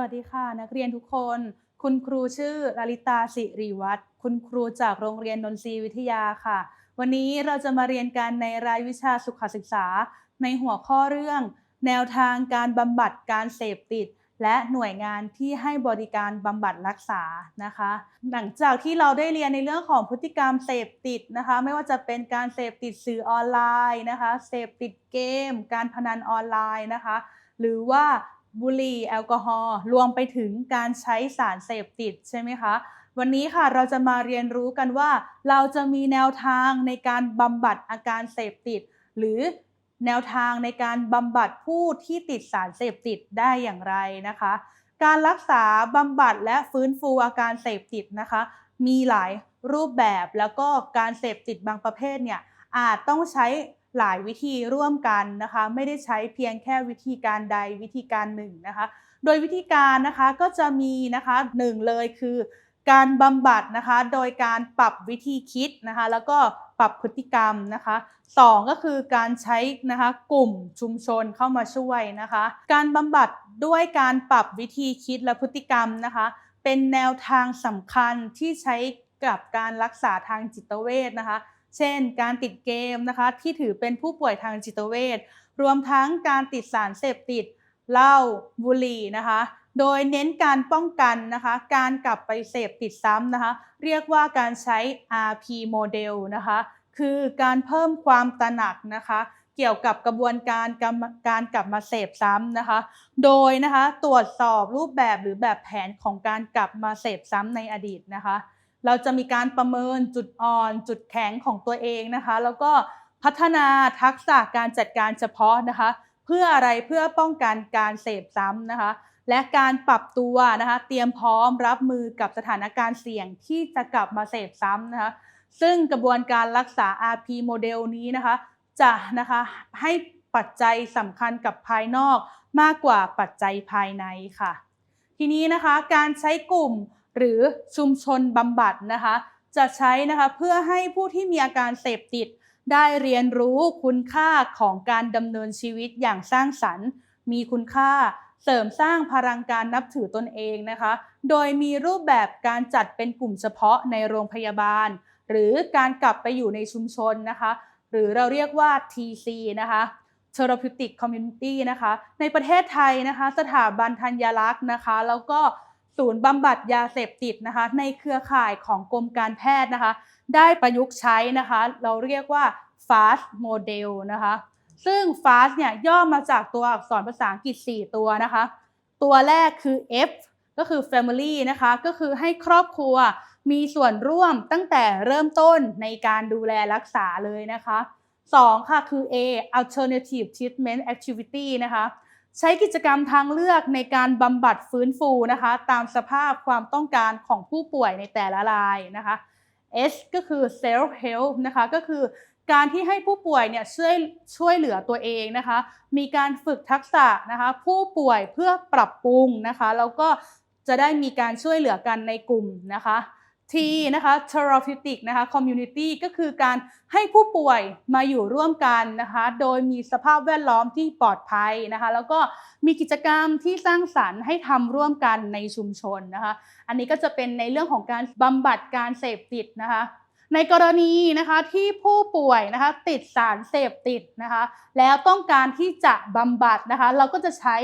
วัสดีค่ะนักเรียนทุกคน คุณครูชื่อลลิตาสิริวัตรคุณครูจากโรงเรียนนนทรีวิทยาค่ะ วันนี้เราจะมาเรียนกันในรายวิชาสุขศึกษา ในหัวข้อเรื่อง แนวทางการบำบัดการเสพติด และหน่วยงานที่ให้บริการบำบัดรักษานะคะ หลังจากที่เราได้เรียนในเรื่องของพฤติกรรมเสพติดนะคะ ไม่ว่าจะเป็นการเสพติดสื่อออนไลน์นะคะเสพติดเกม การพนันออนไลน์นะคะ หรือว่า บุหรี่แอลกอฮอล์รวมไปถึงการใช้สารเสพติดใช่ไหมคะวันนี้ค่ะเราจะมาเรียนรู้กันว่า เราจะมีแนวทางในการบำบัดอาการเสพติด หรือแนวทางในการบำบัดผู้ที่ติดสารเสพติดได้อย่างไรนะคะ การรักษาบำบัดและฟื้นฟูอาการเสพติดนะคะ มีหลายรูปแบบแล้วก็การเสพติดบางประเภทเนี่ยอาจต้องใช้ หลายวิธีร่วมกันนะคะ ไม่ได้ใช้เพียงแค่วิธีการใดวิธีการหนึ่งนะคะ โดยวิธีการนะคะก็จะมีนะคะหนึ่งเลยคือ การบำบัดนะคะโดยการปรับวิธีคิดนะคะแล้วก็ปรับพฤติกรรมนะคะสองก็คือการใช้นะคะกลุ่มชุมชนเข้ามาช่วยนะคะ การบำบัดด้วยการปรับวิธีคิดและพฤติกรรมนะคะ เป็นแนวทางสำคัญที่ใช้กับการรักษาทางจิตเวชนะคะ เช่น การติดเกมนะคะที่ถือเป็นผู้ป่วยทางจิตเวชรวมทั้งการติดสารเสพติดเหล้าบุหรี่นะคะ โดยเน้นการป้องกันนะคะ การกลับไปเสพติดซ้ำนะคะ เรียกว่าการใช้ RP โมเดลนะคะ คือการเพิ่มความตระหนักนะคะ เกี่ยวกับกระบวนการการกลับมาเสพซ้ำนะคะ โดยนะคะตรวจสอบรูปแบบหรือแบบแผนของการกลับมาเสพซ้ำในอดีตนะคะ เราจะมีการประเมินจุดอ่อน จุดแข็งของตัวเองนะคะ แล้วก็พัฒนาทักษะการจัดการเฉพาะนะคะ เพื่ออะไรเพื่อป้องกันการเสพซ้ำนะคะ และการปรับตัวนะคะ เตรียมพร้อมรับมือกับสถานการณ์เสี่ยงที่จะกลับมาเสพซ้ำนะคะ ซึ่งกระบวนการรักษา RP โมเดลนี้นะคะ จะนะคะให้ปัจจัยสำคัญกับภายนอกมากกว่าปัจจัยภายในค่ะ ทีนี้นะคะการใช้กลุ่ม หรือชุมชนบำบัดนะคะ จะใช้นะคะเพื่อให้ผู้ที่มีอาการเสพติด ได้เรียนรู้คุณค่าของการดำเนินชีวิตอย่างสร้างสรรค์ มีคุณค่าเสริมสร้างพลังการนับถือตนเองนะคะ โดยมีรูปแบบการจัดเป็นกลุ่มเฉพาะในโรงพยาบาล หรือการกลับไปอยู่ในชุมชนนะคะ หรือเราเรียกว่า TC นะคะ Therapeutic Community นะคะ ในประเทศไทยนะคะ สถาบันธัญรักษ์นะคะ แล้วก็ ศูนย์บำบัดยาเสพติดนะคะ ในเครือข่ายของกรมการแพทย์นะคะ ได้ประยุกต์ใช้นะคะ เราเรียกว่า FAST Model นะคะ ซึ่ง FAST เนี่ยย่อมาจากตัวอักษรภาษาอังกฤษ 4 ตัวนะคะ ตัวแรกคือ F ก็คือ Family นะคะ ก็คือให้ครอบครัวมีส่วนร่วมตั้งแต่เริ่มต้นในการดูแลรักษาเลยนะคะ 2 ค่ะคือ A Alternative Treatment Activity นะคะ ใช้กิจกรรมทางเลือกในการบำบัดฟื้นฟูนะคะ ตามสภาพความต้องการของผู้ป่วยในแต่ละรายนะคะ S ก็คือ self help นะคะก็คือการที่ให้ผู้ป่วยเนี่ยช่วยช่วยเหลือตัวเองนะคะ มีการฝึกทักษะนะคะผู้ป่วยเพื่อปรับปรุงนะคะแล้วก็จะได้มีการช่วยเหลือกันในกลุ่มนะคะ T นะคะ therapeutic นะคะ community ก็คือการให้ผู้ป่วยมาอยู่ร่วมกันนะคะ โดยมีสภาพแวดล้อมที่ปลอดภัยนะคะ แล้วก็มีกิจกรรมที่สร้างสรรค์ให้ทำร่วมกันในชุมชนนะคะ อันนี้ก็จะเป็นในเรื่องของการบำบัดการเสพติดนะคะ ในกรณีนะคะที่ผู้ป่วยนะคะติดสารเสพติดนะคะ แล้วต้องการที่จะบำบัดนะคะ เราก็จะใช้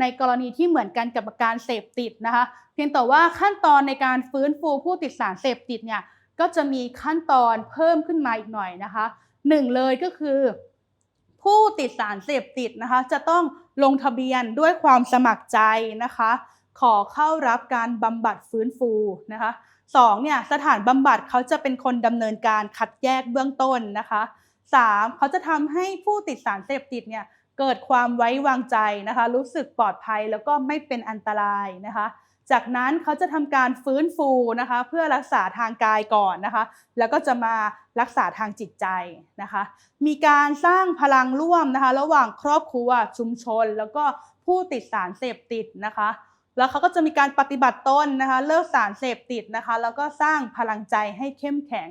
ในกรณีที่เหมือนกันกับการเสพติดนะคะ เพียงแต่ว่าขั้นตอนในการฟื้นฟูผู้ติดสารเสพติดเนี่ยก็จะมีขั้นตอนเพิ่มขึ้นมาอีกหน่อยนะคะหนึ่งเลยก็คือ ผู้ติดสารเสพติดนะคะ จะต้องลงทะเบียนด้วยความสมัครใจนะคะ ขอเข้ารับการบำบัดฟื้นฟูนะคะสองเนี่ยสถานบำบัดเขาจะเป็นคนดำเนินการคัดแยกเบื้องต้นนะคะสามเขาจะทำให้ผู้ติดสารเสพติดเนี่ย เกิดความไว้วางใจนะคะ รู้สึกปลอดภัยแล้วก็ไม่เป็นอันตรายนะคะ จากนั้นเขาจะทำการฟื้นฟูนะคะ เพื่อรักษาทางกายก่อนนะคะ แล้วก็จะมารักษาทางจิตใจนะคะ มีการสร้างพลังร่วมนะคะ ระหว่างครอบครัวชุมชน แล้วก็ผู้ติดสารเสพติดนะคะ แล้วเขาก็จะมีการปฏิบัติต้นนะคะ เลิกสารเสพติดนะคะ แล้วก็สร้างพลังใจให้เข้มแข็ง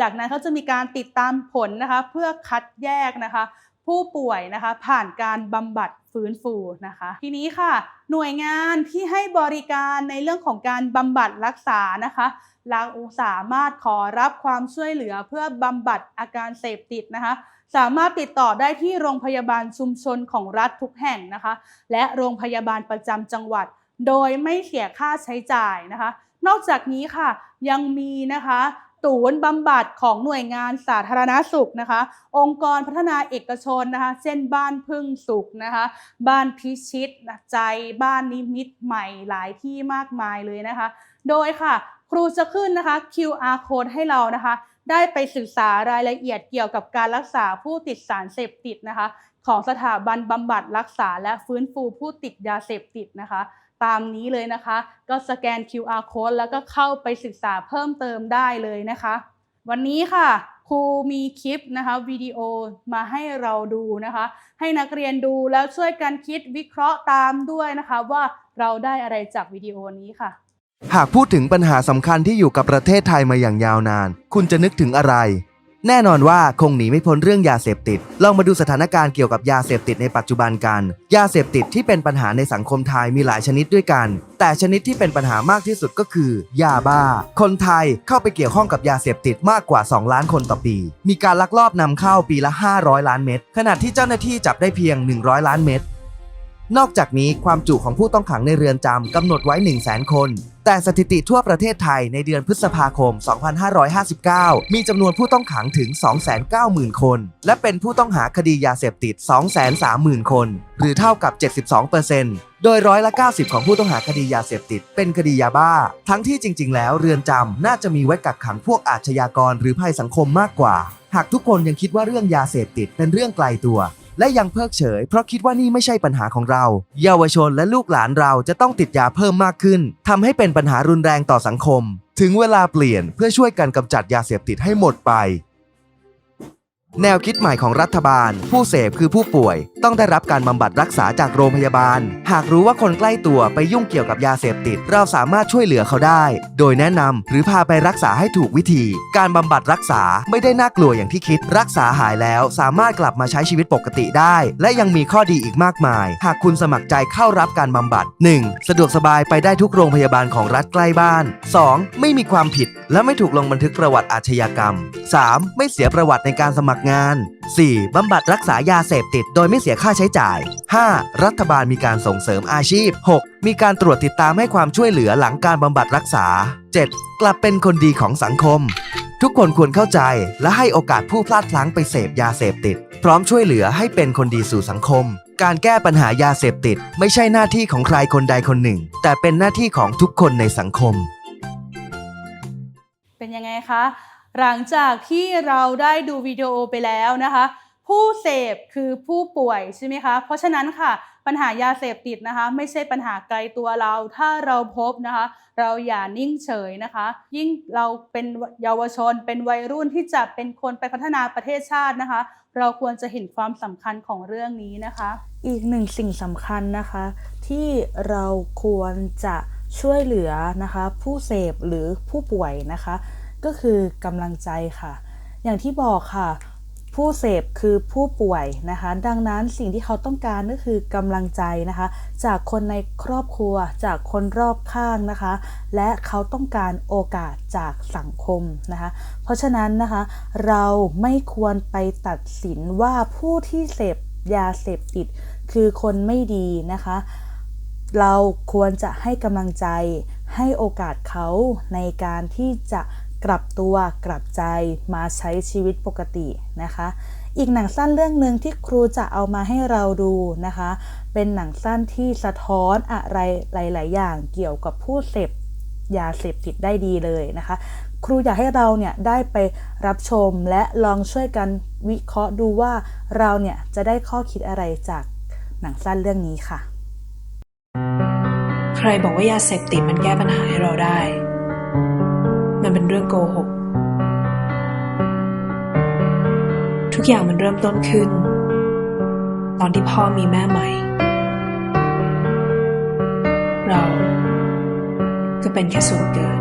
จากนั้นเขาจะมีการติดตามผลนะคะ เพื่อคัดแยกนะคะ ผู้ป่วยนะคะผ่านการบำบัดฟื้นฟูนะคะ ทีนี้ค่ะ หน่วยงานที่ให้บริการในเรื่องของการบำบัดรักษานะคะเราสามารถขอรับความช่วยเหลือเพื่อบำบัดอาการเสพติดนะคะ สามารถติดต่อได้ที่โรงพยาบาลชุมชนของรัฐทุกแห่งนะคะ และโรงพยาบาลประจำจังหวัด โดยไม่เสียค่าใช้จ่ายนะคะ นอกจากนี้ค่ะยังมีนะคะ ศูนย์บำบัดของหน่วยงานสาธารณสุขนะคะ องค์กรพัฒนาเอกชนนะคะ เช่นบ้านพึ่งสุขนะคะ บ้านพิชิตใจบ้านนิมิตใหม่หลายที่มากมายเลยนะคะ โดยค่ะ ครูจะขึ้นนะคะ QR code ให้เรานะคะ ได้ไปศึกษารายละเอียดเกี่ยวกับการรักษาผู้ติดสารเสพติดนะคะ ของสถาบันบำบัดรักษาและฟื้นฟูผู้ติดยาเสพติดนะคะ ตามนี้เลยนะคะ ก็สแกน QR code แล้วก็เข้าไปศึกษาเพิ่มเติมได้เลยนะคะ วันนี้ค่ะครูมีคลิปนะคะวิดีโอมาให้เราดูนะคะ ให้นักเรียนดูแล้วช่วยกันคิดวิเคราะห์ตามด้วยนะคะ ว่าเราได้อะไรจากวิดีโอนี้ค่ะ หากพูดถึงปัญหาสำคัญที่อยู่กับประเทศไทยมาอย่างยาวนาน คุณจะนึกถึงอะไร แน่นอนว่าคงหนีไม่พ้นเรื่องยาเสพติด ลองมาดูสถานการณ์เกี่ยวกับยาเสพติดในปัจจุบันกัน ยาเสพติดที่เป็นปัญหาในสังคมไทยมีหลายชนิดด้วยกัน แต่ชนิดที่เป็นปัญหามากที่สุดก็คือ ยาบ้า คนไทยเข้าไปเกี่ยวข้องกับยาเสพติดมากกว่า 2 ล้านคนต่อปี มีการลักลอบนำเข้าปีละ 500 ล้านเม็ด ขณะที่เจ้าหน้าที่จับได้เพียง 100 ล้านเม็ด นอกจากนี้ความจุของผู้ต้องขังในเรือนจำกำหนดไว้ 1 0 0 0 0 0 คน แต่สถิติทั่วประเทศไทยในเดือนพฤษภาคม 2559 มีจำนวนผู้ต้องขังถึง 290,000 คน และเป็นผู้ต้องหาคดียาเสพติด 230,000 คน หรือเท่ากับ 72%โดยร้อยละ 90 ของผู้ต้องหาคดียาเสพติด เป็นคดียาบ้า ทั้งที่จริง ๆ แล้วเรือนจำน่าจะมีไว้กักขังพวกอาชญากรหรือภัยสังคมมากกว่า หากทุกคนยังคิดว่าเรื่องยาเสพติดเป็นเรื่องไกลตัว และยังเพิกเฉย เพราะคิดว่านี่ไม่ใช่ปัญหาของเรา เยาวชนและลูกหลานเราจะต้องติดยาเพิ่มมากขึ้นทำให้เป็นปัญหารุนแรงต่อสังคม ถึงเวลาเปลี่ยนเพื่อช่วยกันกำจัดยาเสพติดให้หมดไป แนวคิดใหม่ของรัฐบาล ผู้เสพคือผู้ป่วย ต้องได้รับการบำบัดรักษาจากโรงพยาบาล หากรู้ว่าคนใกล้ตัวไปยุ่งเกี่ยวกับยาเสพติด เราสามารถช่วยเหลือเขาได้ โดยแนะนำหรือพาไปรักษาให้ถูกวิธี การบำบัดรักษาไม่ได้น่ากลัวอย่างที่คิด รักษาหายแล้วสามารถกลับมาใช้ชีวิตปกติได้ และยังมีข้อดีอีกมากมาย หากคุณสมัครใจเข้ารับการบำบัด 1. สะดวกสบายไปได้ทุกโรงพยาบาลของรัฐใกล้บ้าน 2. ไม่มีความผิด และไม่ถูกลงบันทึกประวัติอาชญากรรม 3. ไม่เสียประวัติในการสมัครงาน 4. บำบัดรักษายาเสพติด โดยไม่เสียค่าใช้จ่าย 5. รัฐบาลมีการส่งเสริมอาชีพ 6. มีการตรวจติดตามให้ความช่วยเหลือหลังการบำบัดรักษา 7. กลับเป็นคนดีของสังคม ทุกคนควรเข้าใจและให้โอกาสผู้พลาดพลั้งไปเสพยาเสพติด พร้อมช่วยเหลือให้เป็นคนดีสู่สังคมการแก้ปัญหายาเสพติด ไม่ใช่หน้าที่ของใครคนใดคนหนึ่ง แต่เป็นหน้าที่ของทุกคนในสังคม เป็นยังไงคะ หลังจากที่เราได้ดูวิดีโอไปแล้วนะคะ ผู้เสพคือผู้ป่วยใช่ไหมคะเพราะฉะนั้นค่ะปัญหายาเสพติดนะคะ ไม่ใช่ปัญหาไกลตัวเรา ถ้าเราพบนะคะ เราอย่านิ่งเฉยนะคะ ยิ่งเราเป็นเยาวชน เป็นวัยรุ่นที่จะเป็นคนไปพัฒนาประเทศชาตินะคะ เราควรจะเห็นความสำคัญของเรื่องนี้นะคะ อีกหนึ่งสิ่งสำคัญนะคะ ที่เราควรจะช่วยเหลือนะคะ ผู้เสพหรือผู้ป่วยนะคะ ก็คือกำลังใจค่ะ อย่างที่บอกค่ะ ผู้เสพคือผู้ป่วยนะคะ ดังนั้นสิ่งที่เขาต้องการก็คือกำลังใจนะคะ จากคนในครอบครัว จากคนรอบข้างนะคะ และเขาต้องการโอกาสจากสังคมนะคะ เพราะฉะนั้นนะคะ เราไม่ควรไปตัดสินว่าผู้ที่เสพยาเสพติดคือคนไม่ดีนะคะ เราควรจะให้กำลังใจให้โอกาสเขาในการที่จะ กลับตัวกลับใจมาใช้ชีวิตปกตินะคะ อีกหนังสั้นเรื่องหนึ่งที่ครูจะเอามาให้เราดูนะคะ เป็นหนังสั้นที่สะท้อนอะไรหลาย ๆ อย่างเกี่ยวกับผู้เสพยาเสพติดได้ดีเลยนะคะ ครูอยากให้เราเนี่ยได้ไปรับชมและลองช่วยกันวิเคราะห์ดูว่าเราเนี่ยจะได้ข้อคิดอะไรจากหนังสั้นเรื่องนี้ค่ะ ใครบอกว่ายาเสพติดมันแก้ปัญหาให้เราได้ มันเป็นเรื่องโกหก ทุกอย่างมันเริ่มต้นขึ้น ตอนที่พ่อมีแม่ใหม่ เราก็เป็นแค่ส่วนเกิน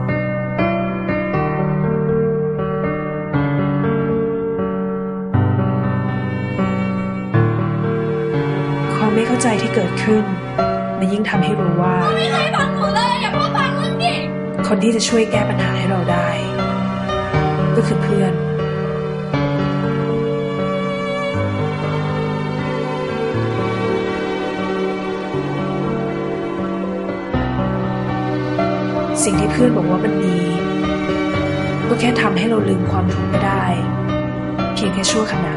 ใจที่เกิดขึ้น มันยิ่งทำให้รู้ว่าไม่เคยฟังหนูเลยอย่าพูด คนที่จะช่วยแก้ปัญหาให้เราได้ ก็คือเพื่อน สิ่งที่เพื่อนบอกว่ามันดีก็แค่ทำให้เราลืมความทุกข์ก็ได้ เพียงแค่ชั่วขณะ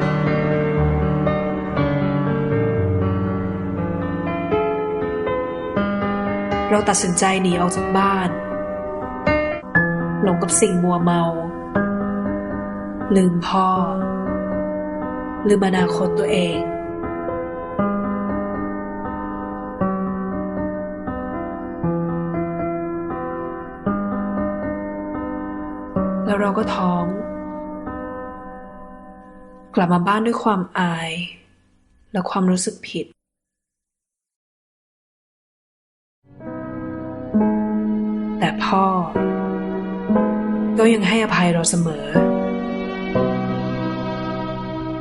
เราตัดสินใจหนีออกจากบ้าน หลงกับสิ่งมัวเมา ลืมพ่อ ลืมอนาคตตัวเองแล้วเราก็ท้อง กลับมาบ้านด้วยความอาย และความรู้สึกผิด แต่พ่อ ก็ยังให้อภัยเราเสมอ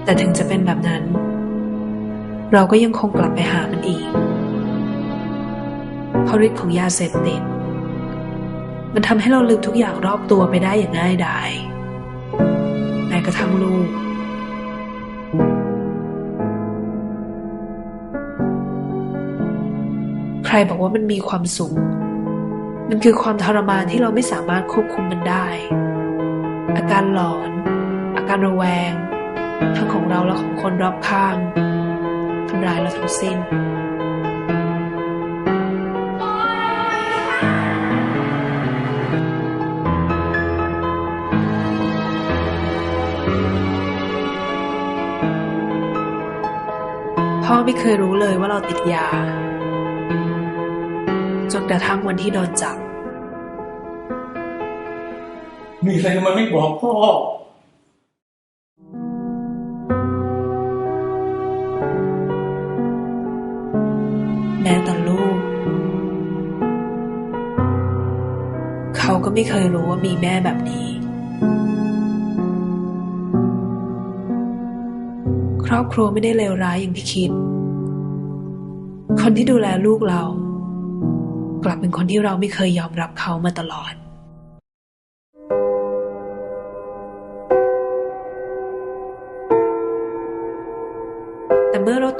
แต่ถึงจะเป็นแบบนั้น เราก็ยังคงกลับไปหามันอีก เพราะฤทธิ์ของยาเสพติด มันทำให้เราลืมทุกอย่างรอบตัวไปได้อย่างง่ายดายแม้กระทั่งลูกใครบอกว่ามันมีความสุข มันคือความทรมานที่เราไม่สามารถควบคุมมันได้ อาการหลอน อาการระแวง ทั้งของเราและของคนรอบข้างทำร้ายเราทั้งสิ้นพ่อไม่เคยรู้เลยว่าเราติดยา จนกระทั่งวันที่โดนจับ มีอะไรทำไมไม่บอกพ่อแม้แต่ลูก เขาก็ไม่เคยรู้ว่ามีแม่แบบนี้ ครอบครัวไม่ได้เลวร้ายอย่างที่คิด คนที่ดูแลลูกเรา กลับเป็นคนที่เราไม่เคยยอมรับเขามาตลอด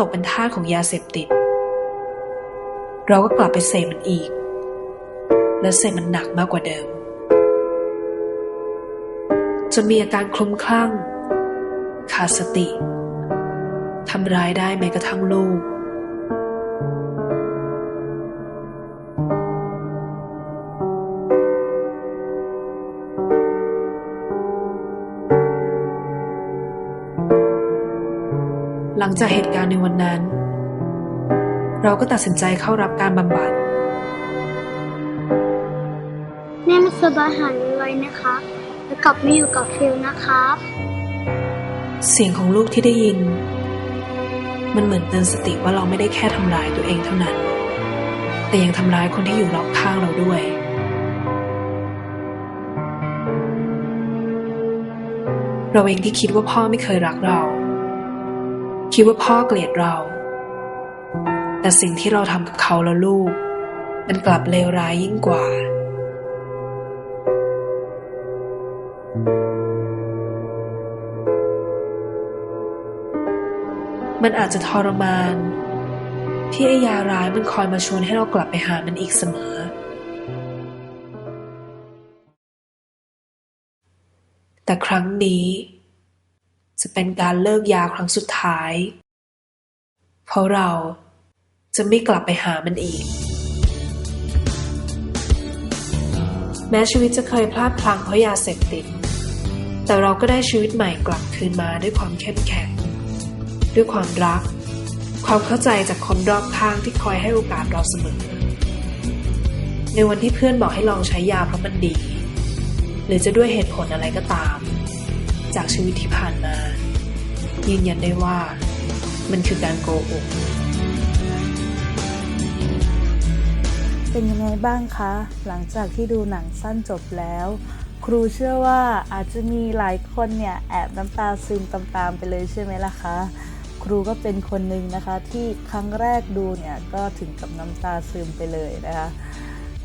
ต่เมื่อเราตกเป็นทาสของยาเสพติด เราก็กลับไปเสพมันอีก และเสพมันหนักมากกว่าเดิม จนมีอาการคลุ้มคลั่ง ขาดสติทำร้ายได้แม้กระทั่งลูก จากเหตุการณ์ในวันนั้น เราก็ตัดสินใจเข้ารับการบำบัดแม่มาสบายหายไวๆนะครับแล้วกลับมาอยู่กับฟิลนะครับ เสียงของลูกที่ได้ยิน มันเหมือนเตือนสติว่าเราไม่ได้แค่ทำร้ายตัวเองเท่านั้น แต่ยังทำร้ายคนที่อยู่รอบข้างเราด้วยเราเองที่คิดว่าพ่อไม่เคยรักเรา คิดว่าพ่อเกลียดเรา แต่สิ่งที่เราทำกับเขาและลูก มันกลับเลวร้ายยิ่งกว่า มันอาจจะทรมาน ที่ไอ้ยาร้ายมันคอยมาชวนให้เรากลับไปหามันอีกเสมอ แต่ครั้งนี้ จะเป็นการเลิกยาครั้งสุดท้าย เพราะเราจะไม่กลับไปหามันอีก แม้ชีวิตจะเคยพลาดพลั้งเพราะยาเสพติด แต่เราก็ได้ชีวิตใหม่กลับคืนมาด้วยความเข้มแข็ง ด้วยความรัก ความเข้าใจจากคนรอบข้างที่คอยให้โอกาสเราเสมอ ในวันที่เพื่อนบอกให้ลองใช้ยาเพราะมันดี หรือจะด้วยเหตุผลอะไรก็ตาม จากชีวิตที่ผ่านมายืนยันได้ว่า มันคือการโกหกเป็นยังไงบ้างคะ หลังจากที่ดูหนังสั้นจบแล้ว ครูเชื่อว่าอาจจะมีหลายคนเนี่ยแอบน้ำตาซึมตามๆไปเลยใช่ไหมล่ะคะ ครูก็เป็นคนหนึ่งนะคะที่ครั้งแรกดูเนี่ยก็ถึงกับน้ำตาซึมไปเลยนะคะ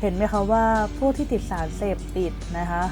เห็นไหมคะว่าผู้ที่ติดสารเสพติดนะคะ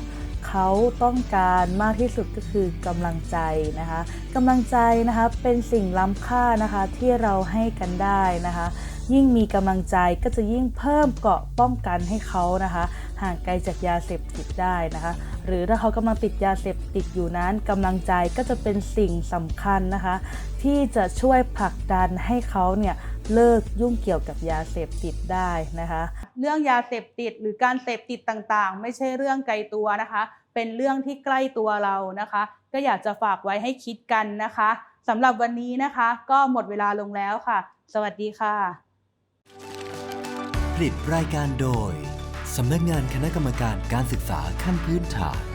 เขาต้องการมากที่สุดก็คือกำลังใจนะคะกำลังใจนะคะเป็นสิ่งล้ำค่านะคะที่เราให้กันได้นะคะ ยิ่งมีกำลังใจก็จะยิ่งเพิ่มเกราะป้องกันให้เขานะคะ ห่างไกลจากยาเสพติดได้นะคะ หรือถ้าเขากำลังติดยาเสพติดอยู่นั้นกำลังใจก็จะเป็นสิ่งสำคัญนะคะ ที่จะช่วยผลักดันให้เขาเนี่ย เลิกยุ่งเกี่ยวกับยาเสพติดได้นะคะ เรื่องยาเสพติดหรือการเสพติดต่างๆ ไม่ใช่เรื่องไกลตัวนะคะ เป็นเรื่องที่ใกล้ตัวเรานะคะ ก็อยากจะฝากไว้ให้คิดกันนะคะสำหรับวันนี้นะคะ ก็หมดเวลาลงแล้วค่ะ สวัสดีค่ะ ผลิตรายการโดยสำนักงานคณะกรรมการการศึกษาขั้นพื้นฐาน